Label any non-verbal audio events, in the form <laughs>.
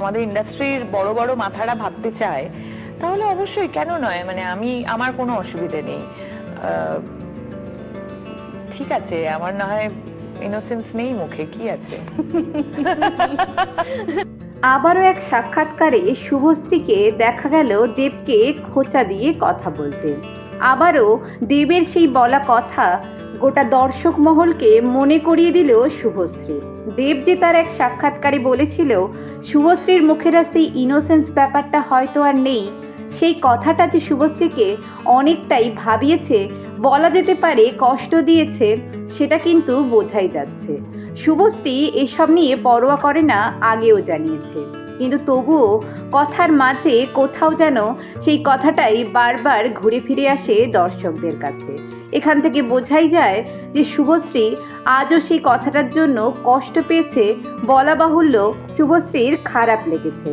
আমাদের ইন্ডাস্ট্রির বড় বড় মাথারা ভাবতে চায়, তাহলে অবশ্যই কেন নয়? মানে আমি, আমার কোনো অসুবিধে নেই। ঠিক আছে, আমার না হয় ইনোসেন্স নেই মুখে, কি আছে? <laughs> আবারও এক সাক্ষাৎকারে শুভশ্রীকে দেখা গেল দেবকে খোঁচা দিয়ে কথা বলতে। আবারও দেবের সেই বলা কথা গোটা দর্শক মহলকে মনে করিয়ে দিল শুভশ্রী। দেব যে তার এক সাক্ষাৎকারে বলেছিল, শুভশ্রীর মুখেরা সেই ইনোসেন্স ব্যাপারটা হয়তো আর নেই। সেই কথাটা যে শুভশ্রীকে অনেকটাই ভাবিয়েছে, বলা যেতে পারে কষ্ট দিয়েছে, সেটা কিন্তু বোঝাই যাচ্ছে। শুভশ্রী এসব নিয়ে পরোয়া করে না, আগেও জানিয়েছে। কিন্তু তবুও কথার মাঝে কোথাও যেন সেই কথাটাই বারবার ঘুরে ফিরে আসে দর্শকদের কাছে। এখান থেকে বোঝাই যায় যে শুভশ্রী আজও সেই কথাটার জন্য কষ্ট পেয়েছে বলা বাহুল্য শুভশ্রীর খারাপ লেগেছে।